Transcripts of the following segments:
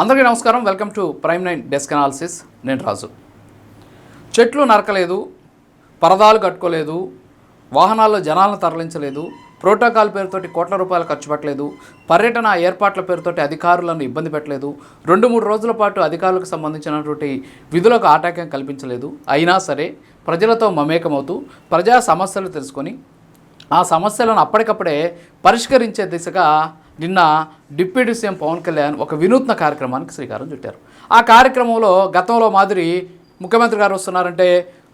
అందరికీ నమస్కారం. Welcome to prime nine desk analysis. నేను రాజు. చెట్లు నరకలేదు పరదాలు కట్టుకోలేదు వాహనాల్లో జనాలను తరలించలేదు ప్రోటోకాల్ పేరుతోటి కోట్ల రూపాయలు ఖర్చు పెట్టలేదు పర్యటన ఏర్పాట్ల పేరుతోటి అధికారులను ఇబ్బంది పెట్టలేదు రెండు మూడు రోజుల పాటు అధికారులకు సంబంధించినటువంటి విధులకు ఆటంకం కల్పించలేదు. అయినా సరే ప్రజలతో మమేకమవుతూ ప్రజా సమస్యలు తెలుసుకొని ఆ సమస్యలను అప్పటికప్పుడే పరిష్కరించే దిశగా నిన్న డిప్యూటీ సీఎం పవన్ కళ్యాణ్ ఒక వినూత్న కార్యక్రమానికి శ్రీకారం చుట్టారు. ఆ కార్యక్రమంలో గతంలో మాదిరి ముఖ్యమంత్రి గారు వస్తున్నారంటే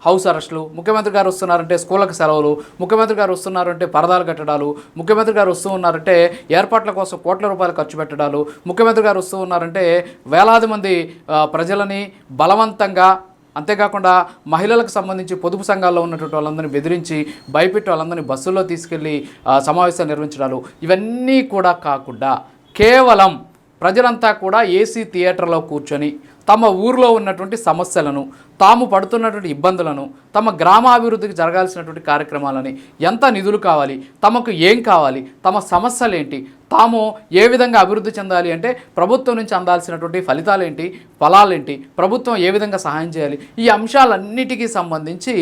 హౌస్ అరెస్టులు ముఖ్యమంత్రి గారు వస్తున్నారంటే స్కూళ్ళకు సెలవులు ముఖ్యమంత్రి గారు వస్తున్నారంటే పరదాలు కట్టడాలు ముఖ్యమంత్రి గారు వస్తూ ఉన్నారంటే ఏర్పాట్ల కోసం కోట్ల రూపాయలు ఖర్చు పెట్టడాలు ముఖ్యమంత్రి గారు వస్తూ ఉన్నారంటే వేలాది మంది ప్రజలని బలవంతంగా అంతేకాకుండా మహిళలకు సంబంధించి పొదుపు సంఘాల్లో ఉన్నటువంటి వాళ్ళందరినీ బెదిరించి భయపెట్టి వాళ్ళందరినీ బస్సుల్లో తీసుకెళ్ళి సమావేశాలు నిర్వహించడాలు ఇవన్నీ కూడా కాకుండా కేవలం ప్రజలంతా కూడా ఏసీ థియేటర్లో కూర్చొని తమ ఊరిలో ఉన్నటువంటి సమస్యలను తాము పడుతున్నటువంటి ఇబ్బందులను తమ గ్రామాభివృద్ధికి జరగాల్సినటువంటి కార్యక్రమాలని ఎంత నిధులు కావాలి తమకు ఏం కావాలి తమ సమస్యలు ఏంటి తాము ఏ విధంగా అభివృద్ధి చెందాలి అంటే ప్రభుత్వం నుంచి అందాల్సినటువంటి ఫలితాలేంటి ఫలాలేంటి ప్రభుత్వం ఏ విధంగా సహాయం చేయాలి ఈ అంశాలన్నిటికీ సంబంధించి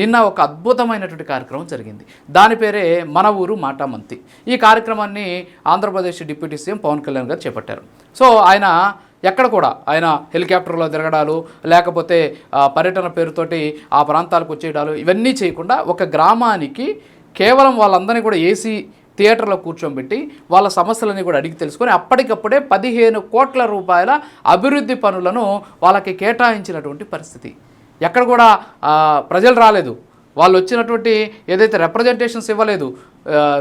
నిన్న ఒక అద్భుతమైనటువంటి కార్యక్రమం జరిగింది. దాని పేరే మన ఊరు మాటామంతి. ఈ కార్యక్రమాన్ని ఆంధ్రప్రదేశ్ డిప్యూటీ సీఎం పవన్ కళ్యాణ్ గారు చేపట్టారు. సో ఆయన ఎక్కడ కూడా ఆయన హెలికాప్టర్లో తిరగడాలు లేకపోతే పర్యటన పేరుతోటి ఆ ప్రాంతాలకు వచ్చేయడాలు ఇవన్నీ చేయకుండా ఒక గ్రామానికి కేవలం వాళ్ళందరినీ కూడా ఏసీ థియేటర్లో కూర్చోబెట్టి వాళ్ళ సమస్యలని కూడా అడిగి తెలుసుకొని అప్పటికప్పుడే పదిహేను కోట్ల రూపాయల అభివృద్ధి పనులను వాళ్ళకి కేటాయించినటువంటి పరిస్థితి. ఎక్కడ కూడా ప్రజలు రాలేదు. వాళ్ళు వచ్చినటువంటి ఏదైతే రిప్రజెంటేషన్స్ ఇవ్వలేదు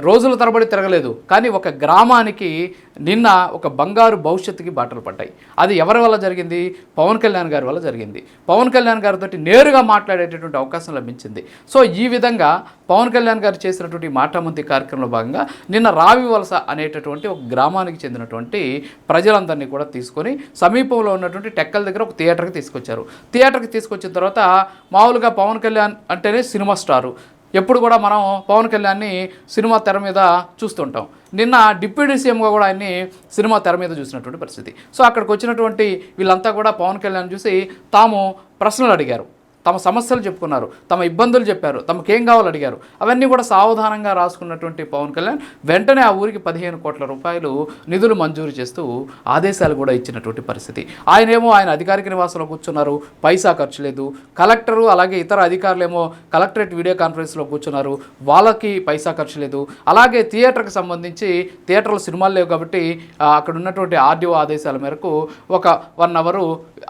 రోజుల తరబడి తిరగలేదు. కానీ ఒక గ్రామానికి నిన్న ఒక బంగారు భవిష్యత్తుకి బాటలు పడ్డాయి. అది ఎవరి వల్ల జరిగింది? పవన్ కళ్యాణ్ గారి వల్ల జరిగింది. పవన్ కళ్యాణ్ గారితో నేరుగా మాట్లాడేటటువంటి అవకాశం లభించింది. సో ఈ విధంగా పవన్ కళ్యాణ్ గారు చేసినటువంటి మాటామంతి కార్యక్రమంలో భాగంగా నిన్న రావి వలస అనేటటువంటి ఒక గ్రామానికి చెందినటువంటి ప్రజలందరినీ కూడా తీసుకొని సమీపంలో ఉన్నటువంటి టెక్కల దగ్గర ఒక థియేటర్కి తీసుకొచ్చారు. థియేటర్కి తీసుకొచ్చిన తర్వాత మామూలుగా పవన్ కళ్యాణ్ అంటేనే సినిమా స్టారు. ఎప్పుడు కూడా మనం పవన్ కళ్యాణ్ని సినిమా తెర మీద చూస్తుంటాం. నిన్న డిప్యూటీ సీఎంగా కూడా ఆయన్ని సినిమా తెర మీద చూసినటువంటి పరిస్థితి. సో అక్కడికి వచ్చినటువంటి వీళ్ళంతా కూడా పవన్ కళ్యాణ్ చూసి తాము ప్రశ్నలు అడిగారు. తమ సమస్యలు చెప్పుకున్నారు తమ ఇబ్బందులు చెప్పారు తమకేం కావాలో అడిగారు. అవన్నీ కూడా సావధానంగా రాసుకున్నటువంటి పవన్ కళ్యాణ్ వెంటనే ఆ ఊరికి పదిహేను కోట్ల రూపాయలు నిధులు మంజూరు చేస్తూ ఆదేశాలు కూడా ఇచ్చినటువంటి పరిస్థితి. ఆయనేమో ఆయన అధికారిక నివాసంలో కూర్చున్నారు పైసా ఖర్చు లేదు. కలెక్టరు అలాగే ఇతర అధికారులేమో కలెక్టరేట్ వీడియో కాన్ఫరెన్స్లో కూర్చున్నారు వాళ్ళకి పైసా ఖర్చు లేదు. అలాగే థియేటర్కి సంబంధించి థియేటర్లో సినిమాలు లేవు కాబట్టి అక్కడ ఉన్నటువంటి ఆర్డీఓ ఆదేశాల మేరకు ఒక వన్ అవరు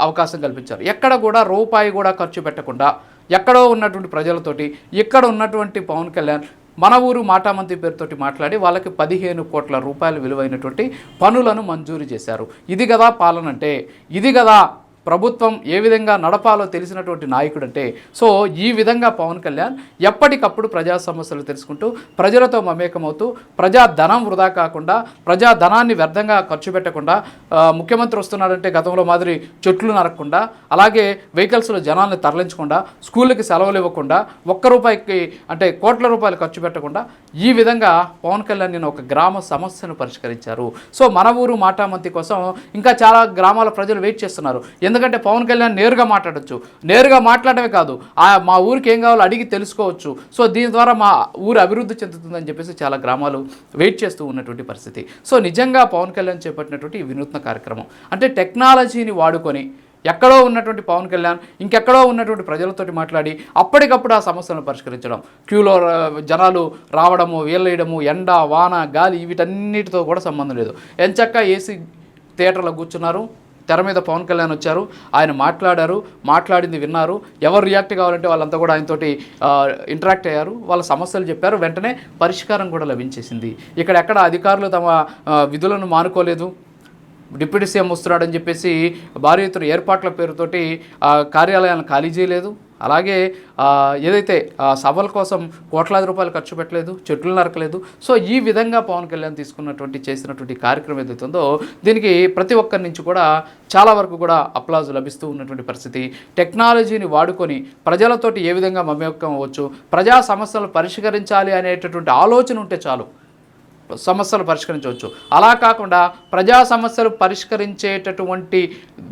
అవకాశం కల్పించారు. ఎక్కడ కూడా రూపాయి కూడా ఖర్చు పెట్టకుండా ఎక్కడో ఉన్నటువంటి ప్రజలతోటి ఇక్కడ ఉన్నటువంటి పవన్ కళ్యాణ్ మన ఊరు మాటామంతి పేరుతోటి మాట్లాడి వాళ్ళకి పదిహేను కోట్ల రూపాయలు విలువైనటువంటి పనులను మంజూరు చేశారు. ఇది కదా పాలన అంటే ఇది కదా ప్రభుత్వం ఏ విధంగా నడపాలో తెలిసినటువంటి నాయకుడు అంటే సో ఈ విధంగా పవన్ కళ్యాణ్ ఎప్పటికప్పుడు ప్రజా సమస్యలు తెలుసుకుంటూ ప్రజలతో మమేకమవుతూ ప్రజా ధనం వృధా కాకుండా ప్రజా ధనాన్ని వ్యర్థంగా ఖర్చు పెట్టకుండా ముఖ్యమంత్రి వస్తున్నాడంటే గతంలో మాదిరి చెట్లు నరకకుండా అలాగే వెహికల్స్లో జనాల్ని తరలించకుండా స్కూళ్ళకి సెలవులు ఇవ్వకుండా ఒక్క రూపాయికి అంటే కోట్ల రూపాయలు ఖర్చు పెట్టకుండా ఈ విధంగా పవన్ కళ్యాణ్ నేను ఒక గ్రామ సమస్యను పరిష్కరించారు. సో మన ఊరు మాటామంతి కోసం ఇంకా చాలా గ్రామాల ప్రజలు వెయిట్ చేస్తున్నారు. ఎందుకంటే పవన్ కళ్యాణ్ నేరుగా మాట్లాడచ్చు. నేరుగా మాట్లాడమే కాదు. మా ఊరికి ఏం కావాలో అడిగి తెలుసుకోవచ్చు. సో దీని ద్వారా మా ఊరు అభివృద్ధి చెందుతుందని చెప్పేసి చాలా గ్రామాలు వెయిట్ చేస్తూ ఉన్నటువంటి పరిస్థితి. సో నిజంగా పవన్ కళ్యాణ్ చేపట్టినటువంటి ఈ వినూత్న కార్యక్రమం. అంటే టెక్నాలజీని వాడుకొని ఎక్కడో ఉన్నటువంటి పవన్ కళ్యాణ్ ఇంకెక్కడో ఉన్నటువంటి ప్రజలతోటి మాట్లాడి అప్పటికప్పుడు ఆ సమస్యలను పరిష్కరించడం. క్యూలో జనాలు రావడము వీళ్ళేయడము ఎండ వాన గాలి వీటన్నిటితో కూడా సంబంధం లేదు. ఎంచక్క ఏసీ థియేటర్లో కూర్చున్నారు. తెర మీద పవన్ కళ్యాణ్ వచ్చారు ఆయన మాట్లాడారు మాట్లాడింది విన్నారు. ఎవరు రియాక్ట్ కావాలంటే వాళ్ళంతా కూడా ఆయనతోటి ఇంటరాక్ట్ అయ్యారు. వాళ్ళ సమస్యలు చెప్పారు. వెంటనే పరిష్కారం కూడా లభించేసింది. ఇక్కడ ఎక్కడ అధికారులు తమ విధులను మానుకోలేదు. డిప్యూటీ సీఎం వస్తున్నాడని చెప్పేసి భారీ ఎత్తున ఏర్పాట్ల పేరుతోటి కార్యాలయాలను ఖాళీ చేయలేదు. అలాగే ఏదైతే సభల కోసం కోట్లాది రూపాయలు ఖర్చు పెట్టలేదు చెట్లు నరకలేదు సో ఈ విధంగా పవన్ కళ్యాణ్ తీసుకున్నటువంటి చేసినటువంటి కార్యక్రమం ఏదైతే ఉందో దీనికి ప్రతి ఒక్కరి నుంచి కూడా చాలా వరకు కూడా అప్లాజ్ లభిస్తూ ఉన్నటువంటి పరిస్థితి. టెక్నాలజీని వాడుకొని ప్రజలతోటి ఏ విధంగా మమేకం అవ్వచ్చు ప్రజా సమస్యలు పరిష్కరించాలి అనేటటువంటి ఆలోచన ఉంటే చాలు. సమస్యలు పరిష్కరించవచ్చు. అలా కాకుండా ప్రజా సమస్యలు పరిష్కరించేటటువంటి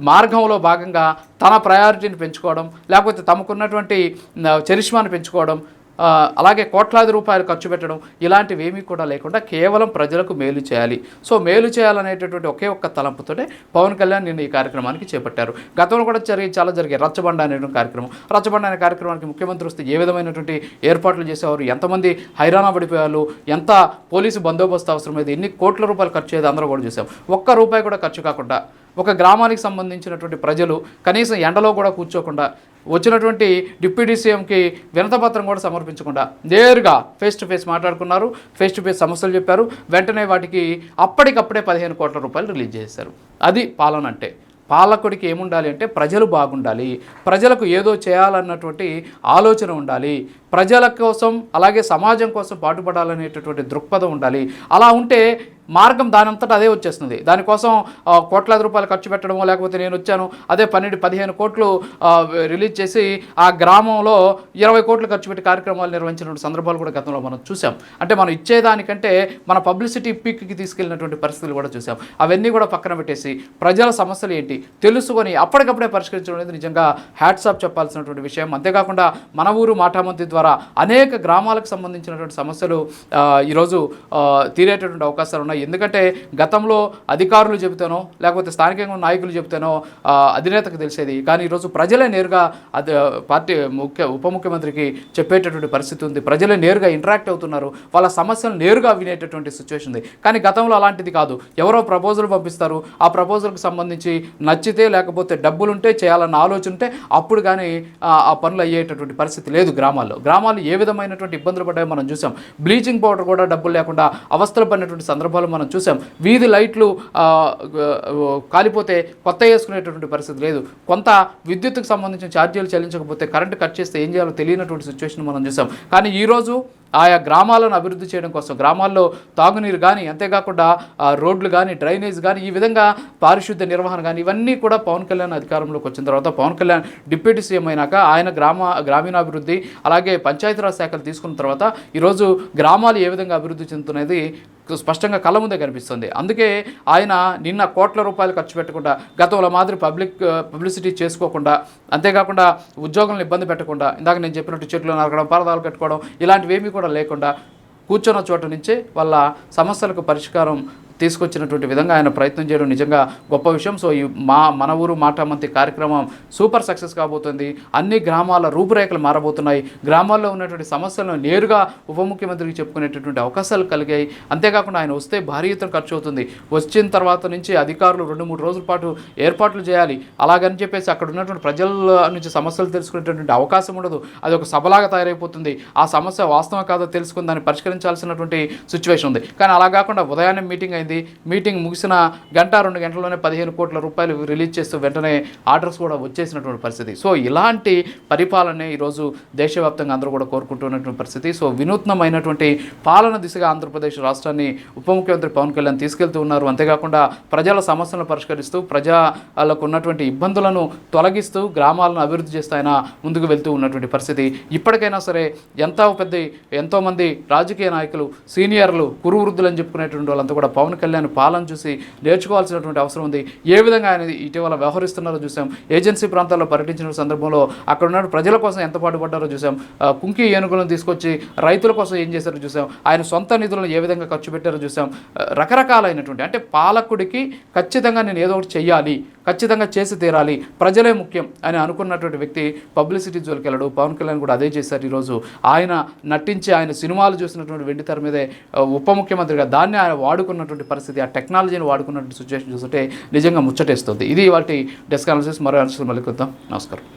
మార్గంలో భాగంగా తన ప్రయారిటీని పెంచుకోవడం లేకపోతే తమకున్నటువంటి చరిష్మాను పెంచుకోవడం అలాగే కోట్లాది రూపాయలు ఖర్చు పెట్టడం ఇలాంటివి ఏమీ కూడా లేకుండా కేవలం ప్రజలకు మేలు చేయాలి. సో మేలు చేయాలనేటటువంటి ఒకే ఒక్క తలంపుతోనే పవన్ కళ్యాణ్ నిన్న ఈ కార్యక్రమానికి చేపట్టారు. గతంలో కూడా జరిగి చాలా జరిగాయి. రచ్చబండ అనేటువంటి కార్యక్రమం. రచ్చబండ అనే కార్యక్రమానికి ముఖ్యమంత్రి వస్తే ఏ విధమైనటువంటి ఏర్పాట్లు చేసేవారు? ఎంతమంది హైరాణ పడిపోయారు? ఎంత పోలీసు బందోబస్తు అవసరమైంది ఎన్ని కోట్ల రూపాయలు ఖర్చు అయ్యేది అందరూ కూడా చూసాం. ఒక్క రూపాయి కూడా ఖర్చు కాకుండా ఒక గ్రామానికి సంబంధించినటువంటి ప్రజలు కనీసం ఎండలో కూడా కూర్చోకుండా వచ్చినటువంటి డిప్యూటీ సీఎంకి వినతపత్రం కూడా సమర్పించకుండా నేరుగా ఫేస్ టు ఫేస్ మాట్లాడుకున్నారు. ఫేస్ టు ఫేస్ సమస్యలు చెప్పారు. వెంటనే వాటికి అప్పటికప్పుడే పదిహేను కోట్ల రూపాయలు రిలీజ్ చేశారు. అది పాలన అంటే. పాలకుడికి ఏముండాలి అంటే ప్రజలు బాగుండాలి. ప్రజలకు ఏదో చేయాలన్నటువంటి ఆలోచన ఉండాలి. ప్రజల కోసం అలాగే సమాజం కోసం పాటుపడాలనేటటువంటి దృక్పథం ఉండాలి. అలా ఉంటే మార్గం దానంతటా అదే వచ్చేస్తుంది. దానికోసం కోట్లాది రూపాయలు ఖర్చు పెట్టడమో లేకపోతే నేను వచ్చాను అదే పన్నెండు పదిహేను కోట్లు రిలీజ్ చేసి ఆ గ్రామంలో ఇరవై కోట్లు ఖర్చు పెట్టి కార్యక్రమాలు నిర్వహించినటువంటి సందర్భాలు కూడా గతంలో మనం చూసాం అంటే మనం ఇచ్చేదానికంటే మన పబ్లిసిటీ పీక్కి తీసుకెళ్ళినటువంటి పరిస్థితులు కూడా చూసాం అవన్నీ కూడా పక్కన పెట్టేసి ప్రజల సమస్యలు ఏంటి తెలుసుకొని అప్పటికప్పుడే పరిష్కరించడం అనేది నిజంగా హ్యాట్సాప్ చెప్పాల్సినటువంటి విషయం. అంతేకాకుండా మన ఊరు మాటామంతి ద్వారా అనేక గ్రామాలకు సంబంధించినటువంటి సమస్యలు ఈరోజు తీరేటటువంటి అవకాశాలు ఉన్నాయి. ఎందుకంటే గతంలో అధికారులు చెబితేనో లేకపోతే స్థానికంగా నాయకులు చెబితేనో అధినేతకు తెలిసేది. కానీ ఈరోజు ప్రజలే నేరుగా అది పార్టీ ముఖ్య ఉప ముఖ్యమంత్రికి చెప్పేటటువంటి పరిస్థితి ఉంది. ప్రజలే నేరుగా ఇంటరాక్ట్ అవుతున్నారు. వాళ్ళ సమస్యలు నేరుగా వినేటటువంటి సిచ్యువేషన్ ఉంది. కానీ గతంలో అలాంటిది కాదు. ఎవరో ప్రపోజల్ పంపిస్తారు. ఆ ప్రపోజల్కి సంబంధించి నచ్చితే లేకపోతే డబ్బులుంటే చేయాలన్న ఆలోచన ఉంటే అప్పుడు కానీ ఆ ఆ పనులు అయ్యేటటువంటి పరిస్థితి లేదు గ్రామాల్లో. గ్రామాలు ఏ విధమైనటువంటి ఇబ్బందులు పడ్డాయో మనం చూసాం. బ్లీచింగ్ పౌడర్ కూడా డబ్బులు లేకుండా అవస్థలు పడినటువంటి సందర్భాలు మనం చూసాం. వీధి లైట్లు కాలిపోతే కొత్త వేసుకునేటటువంటి పరిస్థితి లేదు. కొంత విద్యుత్కు సంబంధించిన ఛార్జీలు చెల్లించకపోతే కరెంటు కట్ చేస్తే ఏం చేయాలో తెలియనటువంటి సిచ్యువేషన్ మనం చూసాం. కానీ ఈరోజు ఆయా గ్రామాలను అభివృద్ధి చేయడం కోసం గ్రామాల్లో తాగునీరు కానీ అంతేకాకుండా రోడ్లు కానీ డ్రైనేజ్ కానీ ఈ విధంగా పారిశుద్ధ్య నిర్వహణ కానీ ఇవన్నీ కూడా పవన్ కళ్యాణ్ అధికారంలోకి వచ్చిన తర్వాత పవన్ కళ్యాణ్ డిప్యూటీ సీఎం అయినాక ఆయన గ్రామ గ్రామీణాభివృద్ధి అలాగే పంచాయతీరాజ్ శాఖలు తీసుకున్న తర్వాత ఈరోజు గ్రామాలు ఏ విధంగా అభివృద్ధి చెందుతున్నది స్పష్టంగా కళ్ళ ముందే కనిపిస్తుంది. అందుకే ఆయన నిన్న కోట్ల రూపాయలు ఖర్చు పెట్టకుండా గతంలో మాదిరి పబ్లిక్ పబ్లిసిటీ చేసుకోకుండా అంతేకాకుండా ఉద్యోగులను ఇబ్బంది పెట్టకుండా ఇందాక నేను చెప్పినట్టు చెట్లు నరకడం పరదాలు కట్టుకోవడం ఇలాంటివి ఏమీ కూడా లేకుండా కూర్చున్న చోట నుంచే వాళ్ళ సమస్యలకు పరిష్కారం తీసుకొచ్చినటువంటి విధంగా ఆయన ప్రయత్నం చేయడం నిజంగా గొప్ప విషయం. సో ఈ మా మన ఊరు మాటామంతి కార్యక్రమం సూపర్ సక్సెస్ కాబోతుంది. అన్ని గ్రామాల రూపురేఖలు మారబోతున్నాయి. గ్రామాల్లో ఉన్నటువంటి సమస్యలను నేరుగా ఉప ముఖ్యమంత్రికి చెప్పుకునేటటువంటి అవకాశాలు కలిగాయి. అంతేకాకుండా ఆయన వస్తే భారీ ఎత్తున ఖర్చు అవుతుంది. వచ్చిన తర్వాత నుంచి అధికారులు రెండు మూడు రోజుల పాటు ఏర్పాట్లు చేయాలి. అలాగని చెప్పేసి అక్కడ ఉన్నటువంటి ప్రజల నుంచి సమస్యలు తెలుసుకునేటటువంటి అవకాశం ఉండదు. అది ఒక సభలాగా తయారైపోతుంది. ఆ సమస్య వాస్తవం కాదో తెలుసుకుని దాన్ని పరిష్కరించాల్సినటువంటి సిచ్యువేషన్ ఉంది. కానీ అలా కాకుండా ఉదయాన్నే మీటింగ్ అయింది. మీటింగ్ ముగిసిన గంట రెండు గంటల్లోనే పదిహేను కోట్ల రూపాయలు రిలీజ్ చేస్తూ వెంటనే ఆర్డర్స్ కూడా వచ్చేసినటువంటి పరిస్థితి. సో ఇలాంటి పరిపాలనే ఈరోజు దేశవ్యాప్తంగా అందరూ కూడా కోరుకుంటున్నటువంటి పరిస్థితి. సో వినూత్నమైనటువంటి పాలన దిశగా ఆంధ్రప్రదేశ్ రాష్ట్రాన్ని ఉప ముఖ్యమంత్రి పవన్ కళ్యాణ్ తీసుకెళ్తూ ఉన్నారు. అంతేకాకుండా ప్రజల సమస్యలను పరిష్కరిస్తూ ప్రజలకు ఉన్నటువంటి ఇబ్బందులను తొలగిస్తూ గ్రామాలను అభివృద్ధి చేస్తూ ఆయన ముందుకు వెళ్తూ ఉన్నటువంటి పరిస్థితి. ఇప్పటికైనా సరే ఎంతో పెద్ద ఎంతోమంది రాజకీయ నాయకులు సీనియర్లు కురువృద్ధులు అని చెప్పుకునేటువంటి వాళ్ళంతా కూడా పవన్ కళ్యాణ్ పాలన చూసి నేర్చుకోవాల్సినటువంటి అవసరం ఉంది. ఏ విధంగా ఆయన ఇటీవల వ్యవహరిస్తున్నారో చూసాం. ఏజెన్సీ ప్రాంతాల్లో పర్యటించిన సందర్భంలో అక్కడ ఉన్న ప్రజల కోసం ఎంత పాటుపడ్డారో చూసాం. కుంకి ఏనుగులను తీసుకొచ్చి రైతుల కోసం ఏం చేశారో చూసాం. ఆయన సొంత నిధులను ఏ విధంగా ఖర్చు పెట్టారో చూసాం. రకరకాలైనటువంటి అంటే పాలకుడికి ఖచ్చితంగా నేను ఏదో ఒకటి చెయ్యాలి. ఖచ్చితంగా చేసి తీరాలి. ప్రజలే ముఖ్యం అని అనుకున్నటువంటి వ్యక్తి పబ్లిసిటీ జోలికి వెళ్ళడు. పవన్ కళ్యాణ్ కూడా అదే చేశారు ఈరోజు. ఆయన నటించి ఆయన సినిమాలు చూసినటువంటి వెండితెర మీదే ఉప ముఖ్యమంత్రిగా దాన్ని ఆయన వాడుకున్నటువంటి పరిస్థితి ఆ టెక్నాలజీని వాడుకున్నటువంటి సిచ్యువేషన్ చూస్తుంటే నిజంగా ముచ్చటేస్తుంది. ఇది వాటి డెస్క్ అనాలిసిస్ మరో అనాలిసిస్ మళ్ళీ కొద్దాం నమస్కారం.